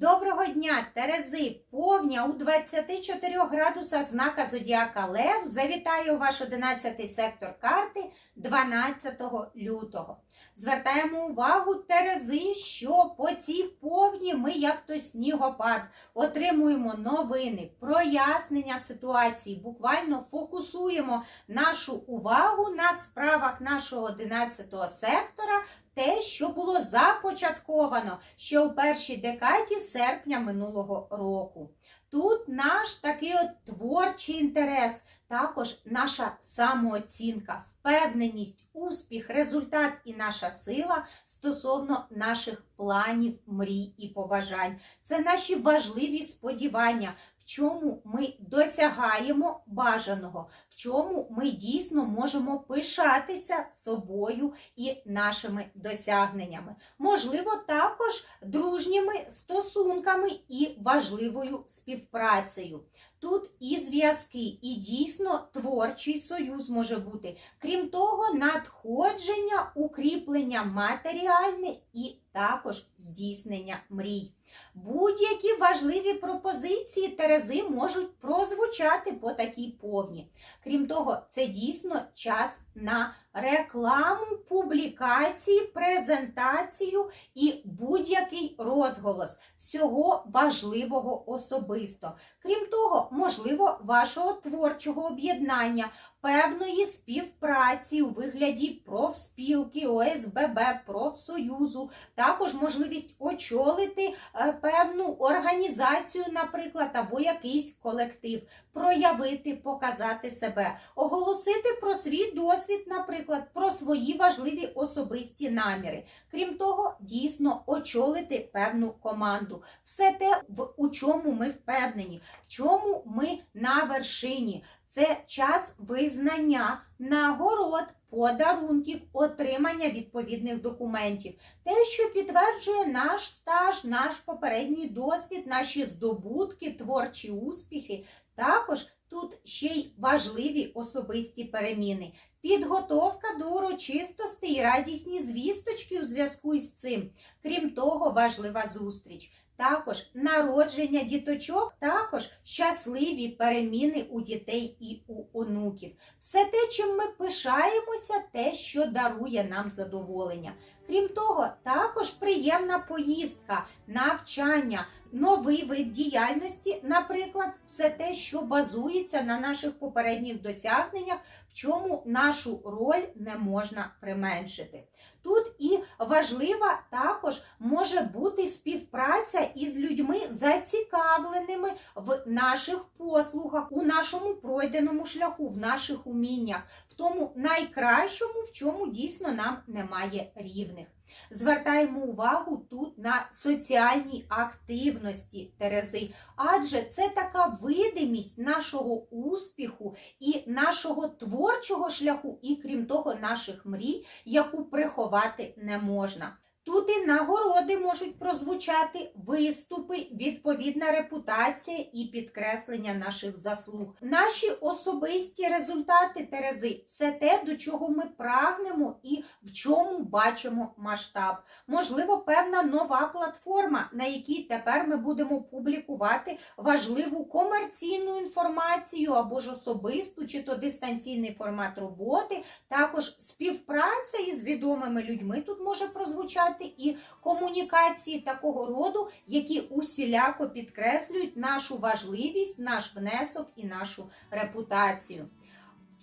Доброго дня, Терези! Повня у 24 градусах знака Зодіака Лев завітає у ваш 11-й сектор карти 12 лютого. Звертаємо увагу Терези, що по цій повні ми, як то снігопад, отримуємо новини, прояснення ситуації, буквально фокусуємо нашу увагу на справах нашого 11-го сектора те, що було започатковано ще у першій декаді серпня минулого року. Тут наш такий от творчий інтерес, також наша самооцінка, впевненість, успіх, результат і наша сила стосовно наших планів, мрій і побажань. Це наші важливі сподівання, чому ми досягаємо бажаного, в чому ми дійсно можемо пишатися собою і нашими досягненнями. Можливо, також дружніми стосунками і важливою співпрацею. Тут і зв'язки, і дійсно творчий союз може бути. Крім того, надходження, укріплення матеріальне і також здійснення мрій. Будь-які важливі пропозиції Терези можуть прозвучати по такій повні. Крім того, це дійсно час на рекламу, публікації, презентацію і будь-який розголос всього важливого особисто. Крім того, можливо, вашого творчого об'єднання, певної співпраці у вигляді профспілки, ОСББ, профсоюзу, також можливість очолити е, певну організацію, наприклад, або якийсь колектив, проявити, показати себе, оголосити про свій досвід, наприклад, про свої важливі особисті наміри. Крім того, дійсно очолити певну команду. Все те, в у чому ми впевнені, в чому ми на вершині. Це час визнання, нагород, подарунків, отримання відповідних документів. Те, що підтверджує наш стаж, наш попередній досвід, наші здобутки, творчі успіхи. Також тут ще й важливі особисті переміни. Підготовка до урочистостей і радісні звісточки у зв'язку із цим. Крім того, важлива зустріч. Також народження діточок, також щасливі переміни у дітей і у онуків. Все те, чим ми пишаємося, те, що дарує нам задоволення. Крім того, також приємна поїздка, навчання, новий вид діяльності, наприклад, все те, що базується на наших попередніх досягненнях, чому нашу роль не можна применшити. Тут і важлива також може бути співпраця із людьми, зацікавленими в наших послугах, у нашому пройденому шляху, в наших уміннях, в тому найкращому, в чому дійсно нам немає рівних. Звертаємо увагу тут на соціальні активності Терези, адже це така видимість нашого успіху і нашого творчого шляху, і крім того, наших мрій, яку приховати не можна. Тут і нагороди можуть прозвучати, виступи, відповідна репутація і підкреслення наших заслуг. Наші особисті результати Терези все те, до чого ми прагнемо і чому бачимо масштаб. Можливо, певна нова платформа, на якій тепер ми будемо публікувати важливу комерційну інформацію або ж особисту, чи то дистанційний формат роботи. Також співпраця із відомими людьми тут може прозвучати і комунікації такого роду, які усіляко підкреслюють нашу важливість, наш внесок і нашу репутацію.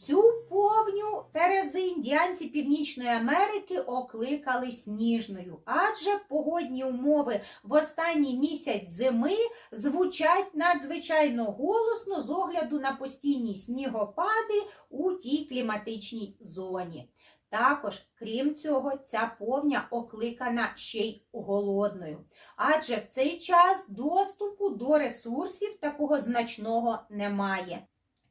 Цю повню терези індіанці Північної Америки окликали сніжною, адже погодні умови в останній місяць зими звучать надзвичайно голосно з огляду на постійні снігопади у тій кліматичній зоні. Також, крім цього, ця повня окликана ще й голодною. Адже в цей час доступу до ресурсів такого значного немає.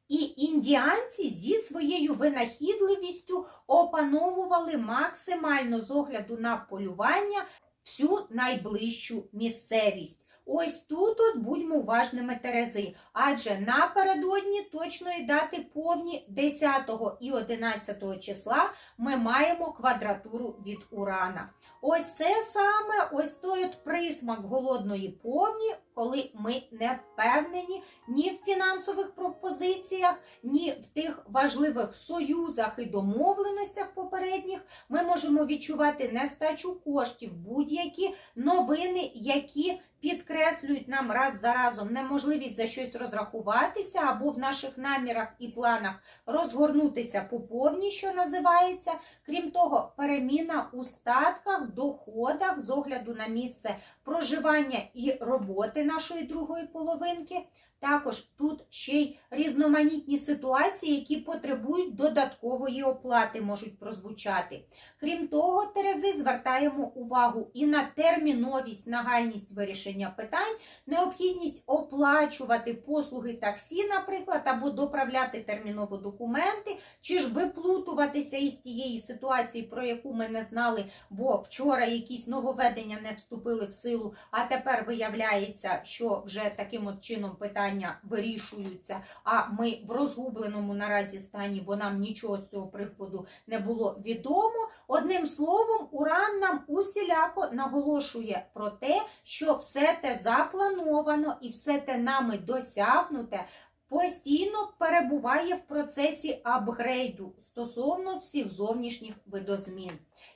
І індіанці зі своєю винахідливістю опановували максимально з огляду на полювання всю найближчу місцевість. Ось тут от будьмо уважними Терези, адже напередодні точної дати повні 10 і 11 числа ми маємо квадратуру від Урана. Ось це саме ось той от присмак голодної повні, коли ми не впевнені ні в фінансових пропозиціях, ні в тих важливих союзах і домовленостях попередніх. Ми можемо відчувати нестачу коштів, будь-які новини, які підкреслюють нам раз за разом неможливість за щось розрахуватися або в наших намірах і планах розгорнутися по повній, що називається. Крім того, переміна у статках, доходах з огляду на місце проживання і роботи нашої другої половинки. Також тут ще й різноманітні ситуації, які потребують додаткової оплати, можуть прозвучати. Крім того, Терези звертаємо увагу і на терміновість, нагальність вирішення питань, необхідність оплачувати послуги таксі, наприклад, або доправляти терміново документи, чи ж виплутуватися із тієї ситуації, про яку ми не знали, бо вчора якісь нововведення не вступили в силу, а тепер виявляється, що вже таким от чином питання вирішуються. А ми в розгубленому наразі стані, бо нам нічого з цього приводу не було відомо. Одним словом, Уран нам усіляко наголошує про те, що все те заплановано і все те нами досягнуте. Постійно перебуває в процесі апгрейду стосовно всіх зовнішніх видозмін.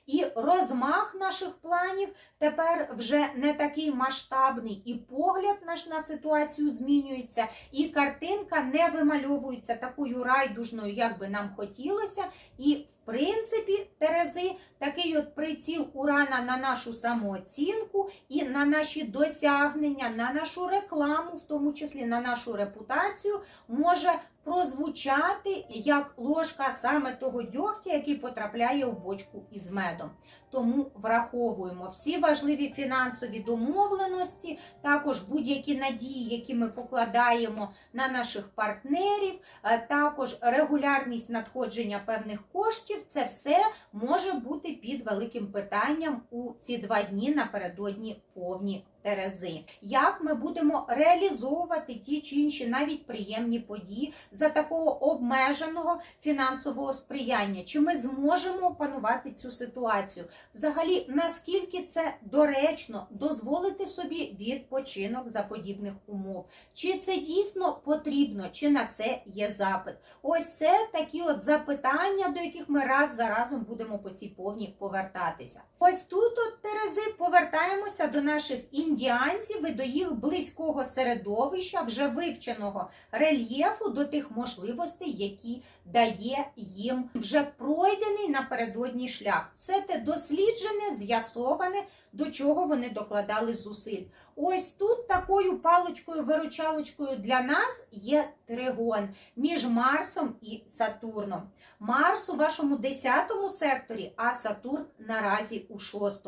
І розмах наших планів тепер вже не такий масштабний, і погляд наш на ситуацію змінюється, і картинка не вимальовується такою райдужною, як би нам хотілося. І, принципі, Терези, такий от приціл урана на нашу самооцінку і на наші досягнення, на нашу рекламу, в тому числі на нашу репутацію, може прозвучати як ложка саме того дьогтя, який потрапляє в бочку із медом. Тому враховуємо всі важливі фінансові домовленості, також будь-які надії, які ми покладаємо на наших партнерів, е, також регулярність надходження певних коштів. Це все може бути під великим питанням у ці два дні напередодні повні Терези. Як ми будемо реалізовувати ті чи інші навіть приємні події за такого обмеженого фінансового сприяння? Чи ми зможемо опанувати цю ситуацію? Взагалі, наскільки це доречно дозволити собі відпочинок за подібних умов? Чи це дійсно потрібно, чи на це є запит? Ось це такі от запитання, до яких ми раз за разом будемо по цій повні повертатися. Ось тут, от Терези, повертаємося до наших індіанців і до їх близького середовища, вже вивченого рельєфу, до тих можливостей, які дає їм вже пройдений напередодній шлях. Все те досліджене, з'ясоване, до чого вони докладали зусиль. Ось тут такою паличкою-виручалочкою для нас є тригон між Марсом і Сатурном. Марс у вашому 10 секторі, а Сатурн наразі у 6.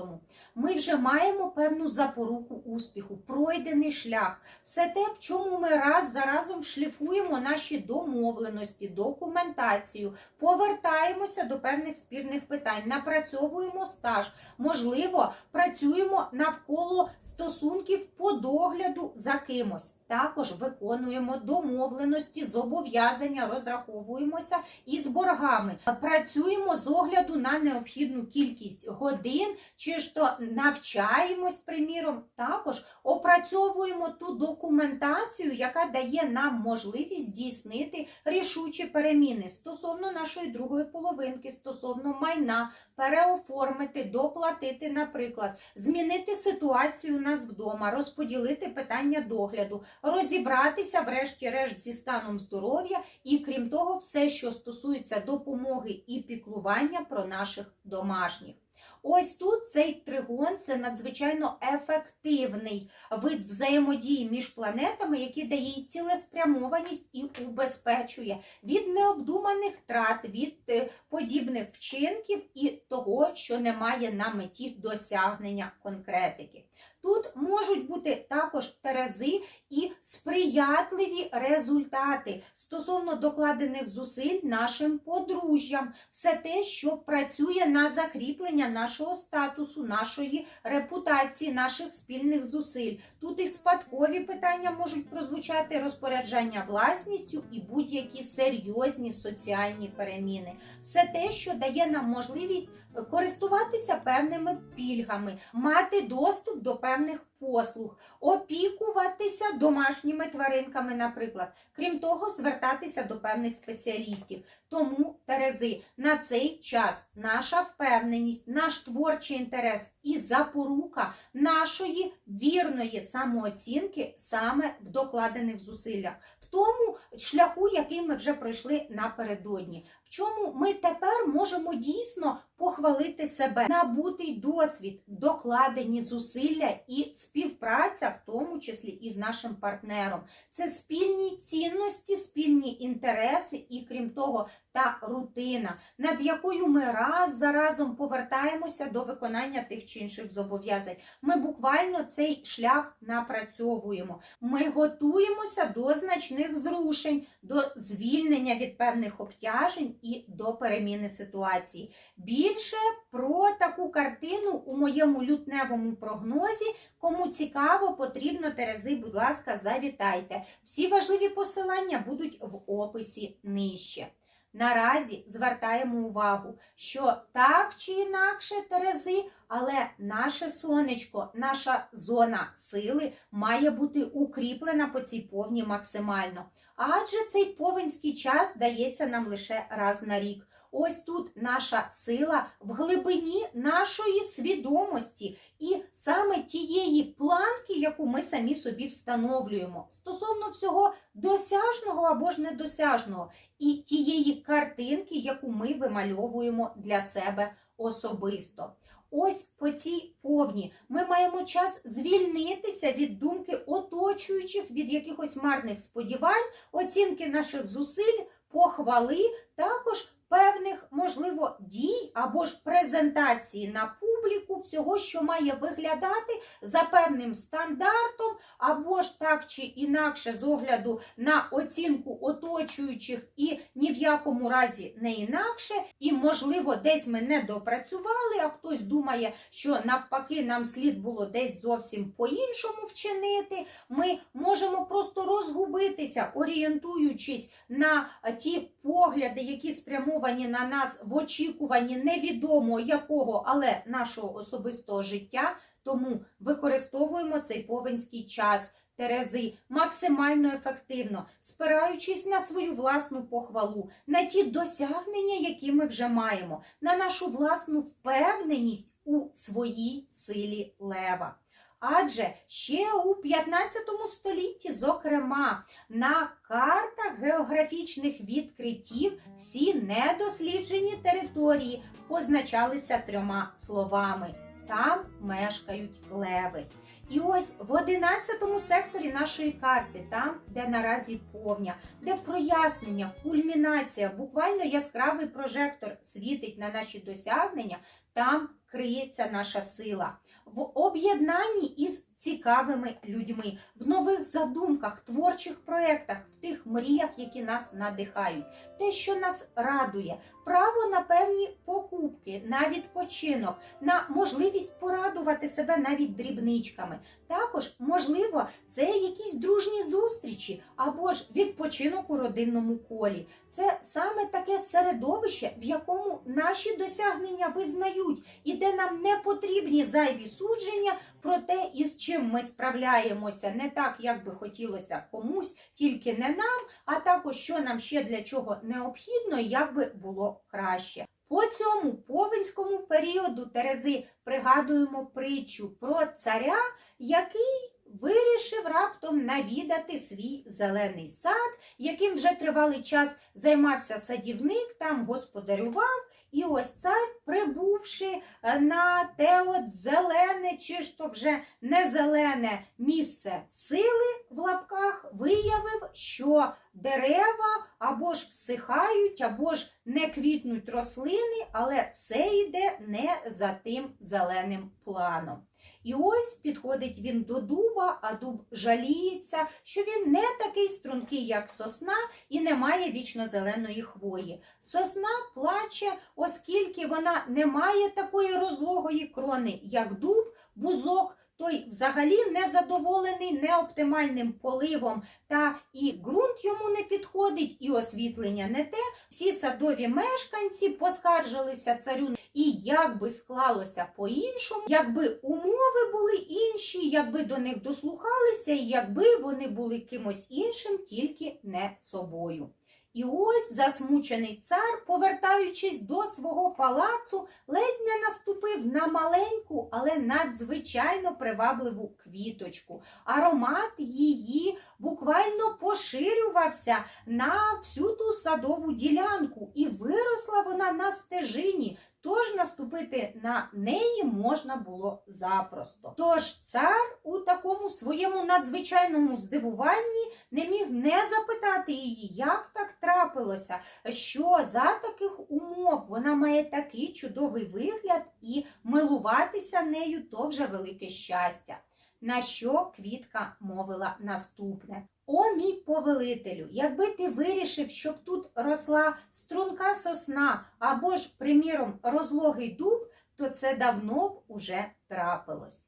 Ми вже маємо певну запоруку успіху, пройдений шлях. Все те, в чому ми раз за разом шліфуємо наші домовленості, документацію, повертаємося до певних спірних питань, напрацьовуємо стаж, можливо, працюємо навколо стосунків по догляду за кимось. Також виконуємо домовленості, зобов'язання, розраховуємося із боргами. Працюємо з огляду на необхідну кількість годин, чи ж то навчаємось, приміром. Також опрацьовуємо ту документацію, яка дає нам можливість здійснити рішучі переміни стосовно нашої другої половинки, стосовно майна, переоформити, доплатити, наприклад, змінити ситуацію у нас вдома, розподілити питання догляду розібратися, врешті-решт, зі станом здоров'я, і крім того, все, що стосується допомоги і піклування про наших домашніх. Ось тут цей тригон це надзвичайно ефективний вид взаємодії між планетами, який дає їй цілеспрямованість і убезпечує від необдуманих трат, від е, подібних вчинків і того, що не має на меті досягнення конкретики. Тут можуть бути також терези і сприятливі результати стосовно докладених зусиль нашим подружжям, все те, що працює на закріплення нашого статусу, нашої репутації, наших спільних зусиль. Тут і спадкові питання можуть прозвучати розпоряджання власністю і будь-які серйозні соціальні переміни. Все те, що дає нам можливість користуватися певними пільгами, мати доступ до певних послуг, опікуватися домашніми тваринками, наприклад. Крім того, звертатися до певних спеціалістів. Тому, Терези, на цей час наша впевненість, наш творчий інтерес і запорука нашої вірної самооцінки саме в докладених зусиллях, в тому шляху, який ми вже пройшли напередодні. Чому ми тепер можемо дійсно похвалити себе, набутий досвід, докладені зусилля і співпраця, в тому числі і з нашим партнером. Це спільні цінності, спільні інтереси, і крім того, та рутина, над якою ми раз за разом повертаємося до виконання тих чи інших зобов'язань. Ми буквально цей шлях напрацьовуємо. Ми готуємося до значних зрушень, до звільнення від певних обтяжень і до переміни ситуації. Більше про таку картину у моєму лютневому прогнозі. Кому цікаво, потрібно Терези, будь ласка, завітайте. Всі важливі посилання будуть в описі нижче. Наразі звертаємо увагу, що так чи інакше Терези, але наше сонечко, наша зона сили має бути укріплена по цій повні максимально. Адже цей повенський час дається нам лише раз на рік. Ось тут наша сила в глибині нашої свідомості і саме тієї планки, яку ми самі собі встановлюємо, стосовно всього досяжного або ж недосяжного, і тієї картинки, яку ми вимальовуємо для себе особисто. Ось по цій повні. Ми маємо час звільнитися від думки оточуючих, від якихось марних сподівань, оцінки наших зусиль, похвали, також певних, можливо, дій або ж презентації на публіку всього, що має виглядати за певним стандартом, або ж так чи інакше з огляду на оцінку оточуючих і ні в якому разі не інакше. І, можливо, десь ми не допрацювали, а хтось думає, що навпаки нам слід було десь зовсім по-іншому вчинити. Ми можемо просто розгубитися, орієнтуючись на ті погляди, які спрямовані на нас в очікуванні невідомо якого, але нашого особистого життя. Тому використовуємо цей повенський час. Терези максимально ефективно, спираючись на свою власну похвалу, на ті досягнення, які ми вже маємо, на нашу власну впевненість у своїй силі лева. Адже ще у 15 столітті, зокрема, на картах географічних відкриттів всі недосліджені території позначалися трьома словами: там мешкають леви. І ось в 11 секторі нашої карти, там, де наразі повня, де прояснення, кульмінація, буквально яскравий прожектор світить на наші досягнення, там криється наша сила. В об'єднанні із цікавими людьми, в нових задумках, творчих проєктах, в тих мріях, які нас надихають, те, що нас радує, право на певні покупки, на відпочинок, на можливість порадувати себе навіть дрібничками. Також, можливо, це якісь дружні зустрічі або ж відпочинок у родинному колі. Це саме таке середовище, в якому наші досягнення визнають, і де нам не потрібні зайві судження про те, із чим ми справляємося, не так, як би хотілося комусь, тільки не нам, а також що нам ще для чого необхідно, як би було краще. По цьому повенському періоду Терези пригадуємо притчу про царя, який вирішив раптом навідати свій зелений сад, яким вже тривалий час займався садівник, там господарював. І ось цар, прибувши е, на те от зелене, чи ж то вже не зелене місце сили в лапках, виявив, що дерева або ж всихають, або ж не квітнуть рослини, але все йде не за тим зеленим планом. І ось підходить він до дуба, а дуб жаліється, що він не такий стрункий, як сосна, і не має вічно зеленої хвої. Сосна плаче, оскільки вона не має такої розлогої крони, як дуб, бузок. Той взагалі не задоволений неоптимальним поливом, та і ґрунт йому не підходить, і освітлення не те. Всі садові мешканці поскаржилися царю, і як би склалося по-іншому, якби умови були інші, якби до них дослухалися, і якби вони були кимось іншим, тільки не собою. І ось засмучений цар, повертаючись до свого палацу, ледь не наступив на маленьку, але надзвичайно привабливу квіточку. Аромат її буквально поширювався на всю ту садову ділянку, і виросла вона на стежині. Тож наступити на неї можна було запросто. Тож цар у такому своєму надзвичайному здивуванні не міг не запитати її, як так трапилося, що за таких умов вона має такий чудовий вигляд і милуватися нею то вже велике щастя. На що квітка мовила наступне. О, мій повелителю, якби ти вирішив, щоб тут росла струнка сосна або ж, приміром, розлогий дуб, то це давно б уже трапилось.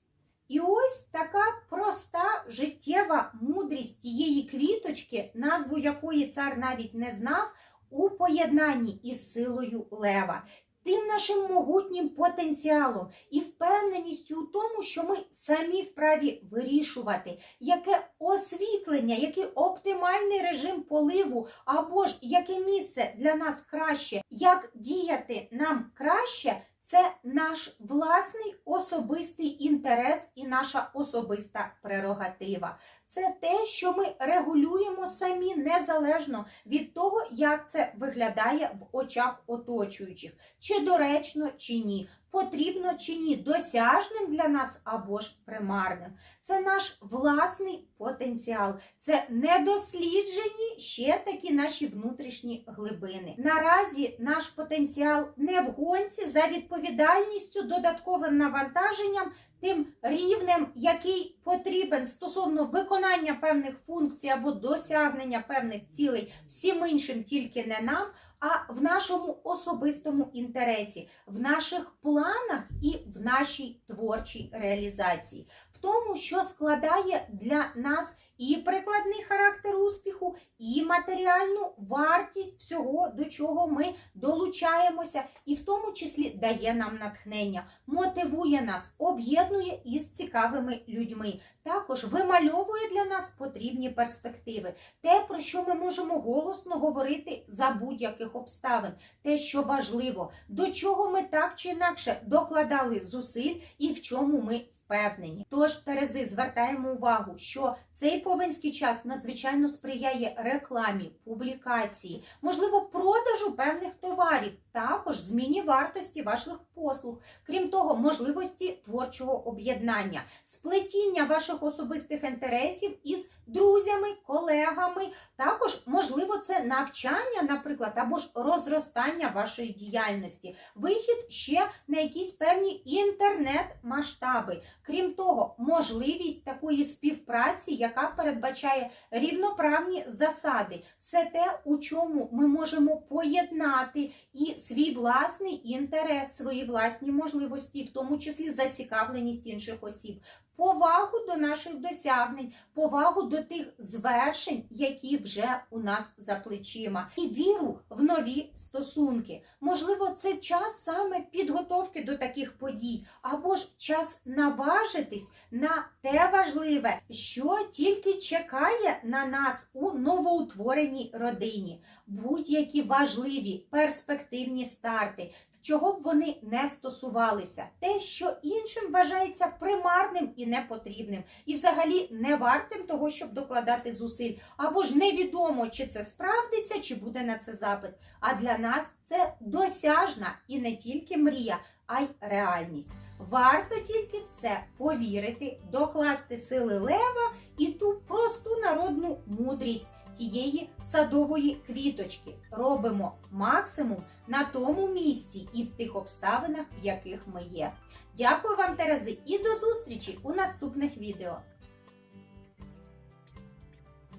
І ось така проста життєва мудрість тієї квіточки, назву якої цар навіть не знав, у поєднанні із силою лева. Тим нашим могутнім потенціалом і впевненістю у тому, що ми самі вправі вирішувати, яке освітлення, який оптимальний режим поливу, або ж яке місце для нас краще, як діяти нам краще, це наш власний особистий інтерес і наша особиста прерогатива. Це те, що ми регулюємо самі незалежно від того, як це виглядає в очах оточуючих, чи доречно, чи ні. Потрібно чи ні, досяжним для нас або ж примарним. Це наш власний потенціал, це недосліджені ще такі наші внутрішні глибини. Наразі наш потенціал не в гонці за відповідальністю, додатковим навантаженням, тим рівнем, який потрібен стосовно виконання певних функцій або досягнення певних цілей. Всім іншим, тільки не нам а в нашому особистому інтересі, в наших планах і в нашій творчій реалізації, тому, що складає для нас і прикладний характер успіху, і матеріальну вартість всього, до чого ми долучаємося, і в тому числі дає нам натхнення, мотивує нас, об'єднує із цікавими людьми. Також вимальовує для нас потрібні перспективи, те, про що ми можемо голосно говорити за будь-яких обставин, те, що важливо, до чого ми так чи інакше докладали зусиль і в чому ми впевнені. Тож, Терези, звертаємо увагу, що цей повенський час надзвичайно сприяє рекламі, публікації, можливо, продажу певних товарів, також зміні вартості ваших послуг, крім того, можливості творчого об'єднання, сплетіння ваших особистих інтересів із друзями, колегами. Також, можливо, це навчання, наприклад, або ж розростання вашої діяльності, вихід ще на якісь певні інтернет-масштаби. Крім того, можливість такої співпраці, яка передбачає рівноправні засади, все те, у чому ми можемо поєднати і свій власний інтерес, свої власні можливості, в тому числі зацікавленість інших осіб повагу до наших досягнень, повагу до тих звершень, які вже у нас за плечима, і віру в нові стосунки. Можливо, це час саме підготовки до таких подій, або ж час наважитись на те важливе, що тільки чекає на нас у новоутвореній родині. Будь-які важливі перспективні старти, чого б вони не стосувалися, те, що іншим вважається примарним і непотрібним, і взагалі не вартим того, щоб докладати зусиль, або ж невідомо, чи це справдиться, чи буде на це запит. А для нас це досяжна і не тільки мрія, а й реальність. Варто тільки в це повірити, докласти сили лева і ту просту народну мудрість. Тієї садової квіточки. Робимо максимум на тому місці і в тих обставинах, в яких ми є. Дякую вам, Терези, і до зустрічі у наступних відео.